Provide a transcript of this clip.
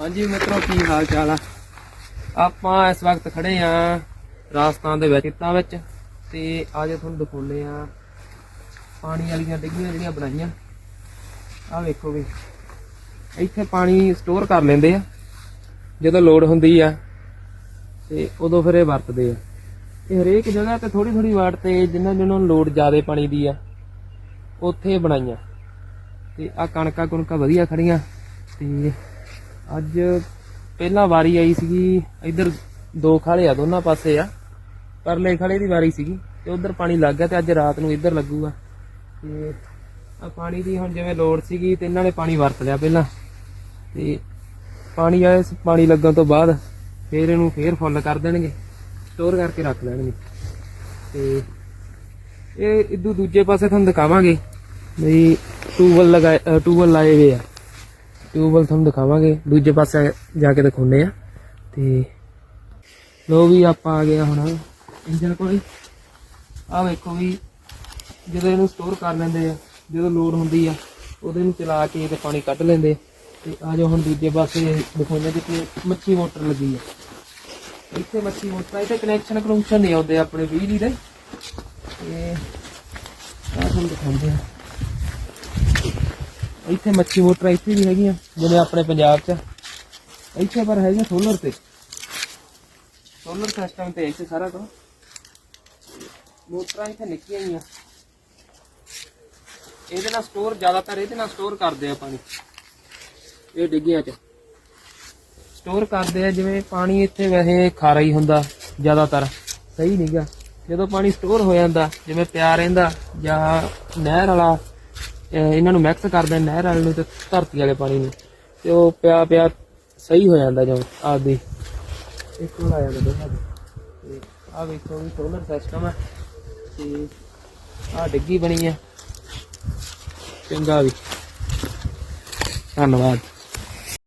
ਹਾਂਜੀ ਮਿੱਤਰੋ, ਕੀ ਹਾਲ ਚਾਲ ਆ? ਆਪਾਂ ਇਸ ਵਕਤ ਖੜੇ ਆ ਰਾਜਸਥਾਨ ਦੇ ਵਿੱਚ, ਖੇਤਾਂ ਵਿੱਚ, ਤੇ ਅੱਜ ਤੁਹਾਨੂੰ ਦਿਖਾਉਂਦੇ ਆ ਪਾਣੀ ਵਾਲੀਆਂ ਡਿੱਗੀਆਂ ਜਿਹੜੀਆਂ ਬਣਾਈਆਂ। ਆ ਵੇਖੋ ਵੀ, ਇੱਥੇ ਪਾਣੀ ਸਟੋਰ ਕਰ ਲੈਂਦੇ ਆ, ਜਦੋਂ ਲੋੜ ਹੁੰਦੀ ਆ, ਤੇ ਉਦੋਂ ਫਿਰ ਇਹ ਵਰਤਦੇ ਆ। ਇਹ ਹਰੇਕ ਜਗ੍ਹਾ ਤੇ ਥੋੜੀ ਥੋੜੀ ਵਾਟ ਤੇ ਜਿਨ੍ਹਾਂ ਜਿਨ੍ਹਾਂ ਨੂੰ ਲੋੜ ਜ਼ਿਆਦਾ ਪਾਣੀ ਦੀ ਆ, ਉੱਥੇ ਬਣਾਈਆਂ। ਤੇ ਆ ਕਣਕਾਂ ਕੁਣਕਾਂ ਵਧੀਆ ਖੜੀਆਂ ਤੇ ਅੱਜ ਪਹਿਲਾਂ ਵਾਰੀ ਆਈ ਸੀਗੀ ਇੱਧਰ ਦੋ ਖਾਲੇ ਆ ਦੋਨਾਂ ਪਾਸੇ ਆ। ਪਰਲੇ ਖਾਲੇ ਦੀ ਵਾਰੀ ਸੀਗੀ ਤੇ ਉਧਰ ਪਾਣੀ ਲੱਗ ਗਿਆ ਤੇ ਅੱਜ ਰਾਤ ਨੂੰ ਇੱਧਰ ਲੱਗੂਗਾ। ਤੇ ਆ ਪਾਣੀ ਦੀ ਹੁਣ ਜਿਵੇਂ ਲੋੜ ਸੀਗੀ ਤੇ ਇਹਨਾਂ ਨੇ ਪਾਣੀ ਵਰਤ ਲਿਆ ਪਹਿਲਾਂ। ਤੇ ਪਾਣੀ ਆਏ ਪਾਣੀ ਲੱਗਣ ਤੋਂ ਬਾਅਦ ਫੇਰ ਇਹਨੂੰ ਫੇਰ ਫੁੱਲ ਕਰ ਦੇਣਗੇ ਸਟੋਰ ਕਰਕੇ ਰੱਖ ਲੈਣਗੇ। ਤੇ ਇਹ ਇਦੋਂ ਦੂਜੇ ਪਾਸੇ ਤੁਹਾਨੂੰ ਦਿਖਾਵਾਂਗੇ ਵੀ ਟੂਬਲ ਲਗਾਏ ਅ, ਟੂਬਲ ਲਾਏ ਹੋਏ ਆ। ਟਿਊਬਲ ਤੁਹਾਨੂੰ ਦਿਖਾਵਾਂਗੇ। ਦੂਜੇ ਪਾਸੇ ਜਾ ਕੇ ਦਿਖਾਉਂਦੇ ਆ। ਤੇ ਲੋ ਵੀ ਆਪਾਂ ਆ ਗਏ ਆ ਹੁਣ ਇੰਜਨ ਕੋਲ। ਆ ਵੇਖੋ ਵੀ ਜਦੋਂ ਇਹਨੂੰ ਸਟੋਰ ਕਰ ਲੈਂਦੇ ਆ ਜਦੋਂ ਲੋਡ ਹੁੰਦੀ ਆ ਉਹਦੇ ਨੂੰ ਚਲਾ ਕੇ ਤੇ ਪਾਣੀ ਕੱਢ ਲੈਂਦੇ ਆ। ਤੇ ਆ ਜਾਓ ਹੁਣ ਦੂਜੇ ਪਾਸੇ ਦਿਖਾਉਂਦੇ ਜਿੱਥੇ ਮੱਛੀ ਮੋਟਰ ਲੱਗੀ ਆ। ਇੱਥੇ ਮੱਛੀ ਮੋਟਰ ਆ, ਇੱਥੇ ਕਨੈਕਸ਼ਨ ਕਨੈਕਸ਼ਨ ਨਹੀਂ ਆਉਂਦੇ ਆਪਣੇ ਬਿਜਲੀ ਦੇ। ਤੇ ਆ ਤੁਹਾਨੂੰ ਦਿਖਾਉਂਦੇ ਆ। ਇੱਥੇ ਮੱਛੀ ਮੋਟਰਾਂ ਇੱਥੇ ਵੀ ਹੈਗੀਆਂ ਜਿਵੇਂ ਆਪਣੇ ਪੰਜਾਬ 'ਚ ਇੱਥੇ ਪਰ ਹੈਗੀਆਂ ਸੋਲਰ ਤੇ। ਸੋਲਰ ਸਿਸਟਮ ਤੇ ਇੱਥੇ ਸਾਰਾ ਕੁਝ ਮੋਟਰਾਂ ਇੱਥੇ ਨਿੱਕੀਆਂ ਹੀ ਆ। ਇਹਦੇ ਨਾਲ ਸਟੋਰ ਜ਼ਿਆਦਾਤਰ ਇਹਦੇ ਨਾਲ ਸਟੋਰ ਕਰਦੇ ਆ ਪਾਣੀ। ਇਹ ਡਿੱਗੀਆਂ 'ਚ। ਸਟੋਰ ਕਰਦੇ ਆ, ਜਿਵੇਂ ਪਾਣੀ ਇੱਥੇ ਵੈਸੇ ਖਾਰਾ ਹੀ ਹੁੰਦਾ, ਜ਼ਿਆਦਾਤਰ। ਸਹੀ ਨਹੀਂਗਾ ਜਦੋਂ ਪਾਣੀ ਸਟੋਰ ਹੋ ਜਾਂਦਾ, ਜਿਵੇਂ ਪਿਆ ਰਹਿੰਦਾ, ਜਾਂ ਨਹਿਰ ਵਾਲਾ ਇਹਨਾਂ ਨੂੰ ਮਿਕਸ ਕਰਦੇ ਨਹਿਰ ਵਾਲੇ ਨੂੰ ਤੇ ਧਰਤੀ ਵਾਲੇ ਪਾਣੀ ਨੂੰ। ਤੇ ਉਹ ਪਿਆ ਪਿਆ ਸਹੀ ਹੋ ਜਾਂਦਾ ਜਦੋਂ ਆਪਦੀ। ਇੱਕ ਵਾਰ ਆ ਜਾਂਦਾ ਦੋਨਾਂ ਦੇ। ਆ ਵੇਖੋ ਵੀ ਸੋਲਰ ਸਿਸਟਮ ਹੈ ਤੇ ਆ ਡਿੱਗੀ ਬਣੀ ਆ। ਚੰਗਾ ਵੀ। ਧੰਨਵਾਦ।